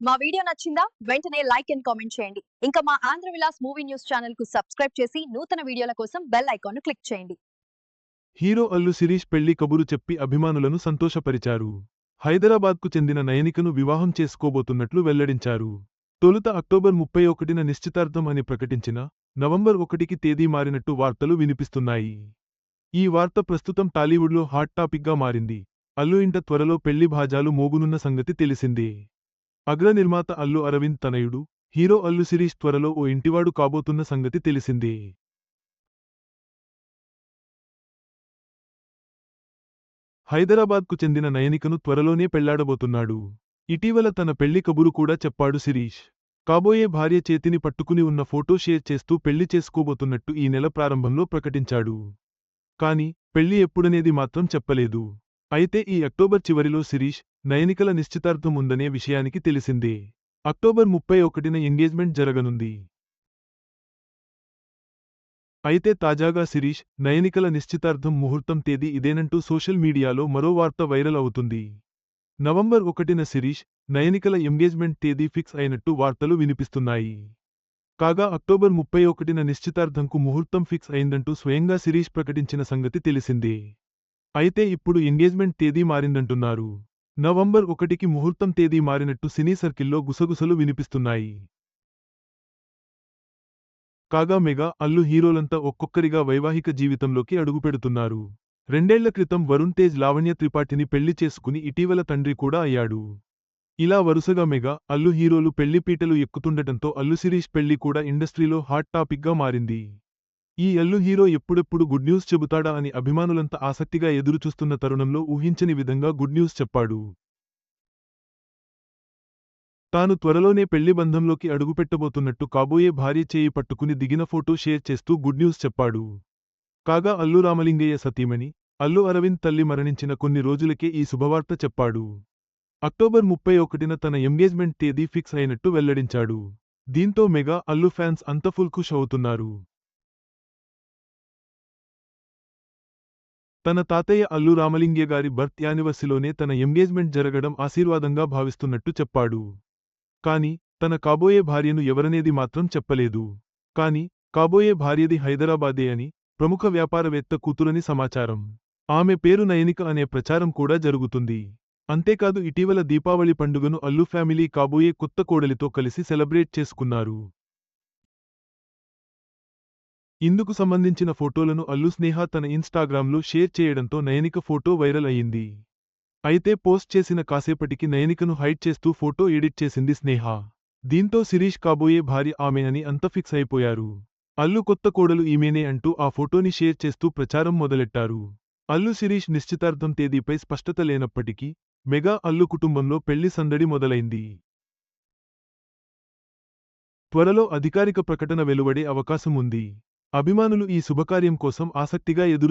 మా వీడియో నచ్చిందా? వెంటనే లైక్ అండ్ కామెంట్ చేయండి. ఇంకా మా ఆంధ్ర విలాస్ మూవీ న్యూస్ ఛానల్కు సబ్స్క్రైబ్ చేసి నూతన వీడియోల కోసం బెల్ ఐకాన్ను క్లిక్ చేయండి. హీరో అల్లు శిరీష్ పెళ్ళి కబురు చెప్పి అభిమానులను సంతోషపరిచారు. హైదరాబాద్కు చెందిన నయనికను వివాహం చేసుకోబోతున్నట్లు వెల్లడించారు. తొలుత అక్టోబర్ ముప్పై ఒకటిన నిశ్చితార్థం అని ప్రకటించిన నవంబర్ ఒకటికి తేదీ మారినట్టు వార్తలు వినిపిస్తున్నాయి. ఈ వార్త ప్రస్తుతం టాలీవుడ్లో హాట్ టాపిక్గా మారింది. అల్లు ఇంట త్వరలో పెళ్ళి భాజాలు మోగునున్న సంగతి తెలిసిందే. అగ్రనిర్మాత అల్లు అరవింద్ తనయుడు హీరో అల్లు శిరీష్ త్వరలో ఓ ఇంటివాడు కాబోతున్న సంగతి తెలిసిందే. హైదరాబాద్కు చెందిన నయనికను త్వరలోనే పెళ్ళాడబోతున్నాడు. ఇటీవల తన పెళ్ళి కబురు కూడా చెప్పాడు శిరీష్. కాబోయే భార్య చేతిని పట్టుకుని ఉన్న ఫోటో షేర్ చేస్తూ పెళ్ళి చేసుకోబోతున్నట్టు ఈ నెల ప్రారంభంలో ప్రకటించాడు. కాని పెళ్ళి ఎప్పుడనేది మాత్రం చెప్పలేదు. అయితే ఈ అక్టోబర్ చివరిలో శిరీష్ నయనికల నిశ్చితార్థం ఉందనే విషయానికి తెలిసిందే. అక్టోబర్ ముప్పై ఒకటిన ఎంగేజ్మెంట్ జరగనుంది. అయితే తాజాగా శిరీష్ నయనికల నిశ్చితార్థం ముహూర్తం తేదీ ఇదేనంటూ సోషల్ మీడియాలో మరో వార్త వైరల్ అవుతుంది. నవంబర్ ఒకటిన శిరీష్ నయనికల ఎంగేజ్మెంట్ తేదీ ఫిక్స్ అయినట్టు వార్తలు వినిపిస్తున్నాయి. కాగా అక్టోబర్ ముప్పై ఒకటిన నిశ్చితార్థంకు ముహూర్తం ఫిక్స్ అయిందంటూ స్వయంగా శిరీష్ ప్రకటించిన సంగతి తెలిసిందే. అయితే ఇప్పుడు ఎంగేజ్మెంట్ తేదీ మారిందంటున్నారు. నవంబర్ ఒకటికి ముహూర్తం తేదీ మారినట్టు సినీ సర్కిల్లో గుసగుసలు వినిపిస్తున్నాయి. కాగా మెగా అల్లు హీరోలంతా ఒక్కొక్కరిగా వైవాహిక జీవితంలోకి అడుగుపెడుతున్నారు. రెండేళ్ళ క్రితం వరుణ్ తేజ్ లావణ్య త్రిపాఠిని పెళ్ళి చేసుకుని ఇటీవల తండ్రి కూడా అయ్యాడు. ఇలా వరుసగా మెగా అల్లు హీరోలు పెళ్ళిపీటలు ఎక్కుతుండటంతో అల్లు శిరీష్ పెళ్ళి కూడా ఇండస్ట్రీలో హాట్ టాపిక్గా మారింది. ఈ అల్లు హీరో ఎప్పుడెప్పుడు గుడ్ న్యూస్ చెబుతాడా అని అభిమానులంతా ఆసక్తిగా ఎదురుచూస్తున్న తరుణంలో ఊహించని విధంగా గుడ్ న్యూస్ చెప్పాడు. తాను త్వరలోనే పెళ్ళి బంధంలోకి అడుగుపెట్టబోతున్నట్టు కాబోయే భార్య చేయి పట్టుకుని దిగిన ఫోటో షేర్ చేస్తూ గుడ్ న్యూస్ చెప్పాడు. కాగా అల్లు రామలింగయ్య సతీమణి అల్లు అరవింద్ తల్లి మరణించిన కొన్ని రోజులకే ఈ శుభవార్త చెప్పాడు. అక్టోబర్ ముప్పై ఒకటిన తన ఎంగేజ్మెంట్ తేదీ ఫిక్స్ అయినట్టు వెల్లడించాడు. దీంతో మెగా అల్లు ఫ్యాన్స్ అంతఫుల్ ఖుష్ అవుతున్నారు. తన తాతయ్య అల్లు రామలింగయ్య గారి బర్త్ యానివర్సిలోనే తన ఎంగేజ్మెంట్ జరగడం ఆశీర్వాదంగా భావిస్తున్నట్టు చెప్పాడు. కాని తన కాబోయే భార్యను ఎవరనేది మాత్రం చెప్పలేదు. కాని కాబోయే భార్యది హైదరాబాదే అని ప్రముఖ వ్యాపారవేత్త కూతురని సమాచారం. ఆమె పేరు నయనిక అనే ప్రచారం కూడా జరుగుతుంది. అంతేకాదు ఇటీవల దీపావళి పండుగను అల్లు ఫ్యామిలీ కాబోయే కొత్త కోడలితో కలిసి సెలబ్రేట్ చేసుకున్నారు. ఇందుకు సంబంధించిన ఫోటోలను అల్లు స్నేహ తన ఇన్స్టాగ్రామ్లో షేర్ చేయడంతో నయనిక ఫోటో వైరల్ అయింది అయితే పోస్ట్ చేసిన కాసేపటికి నయనికను హైడ్ చేస్తూ ఫోటో ఎడిట్ చేసింది స్నేహ. దీంతో శిరీష్ కాబోయే భార్య ఆమె అని అంత ఫిక్స్ అయిపోయారు. అల్లు కొత్త కోడలు ఈమెనే అంటూ ఆ ఫోటోని షేర్ చేస్తూ ప్రచారం మొదలెట్టారు. అల్లు శిరీష్ నిశ్చితార్థం తేదీపై స్పష్టత లేనప్పటికీ మెగా అల్లు కుటుంబంలో పెళ్ళి సందడి మొదలైంది. త్వరలో అధికారిక ప్రకటన వెలువడే అవకాశం ఉంది. అభిమానులు ఈ శుభకార్యం కోసం ఆసక్తిగా ఎదురు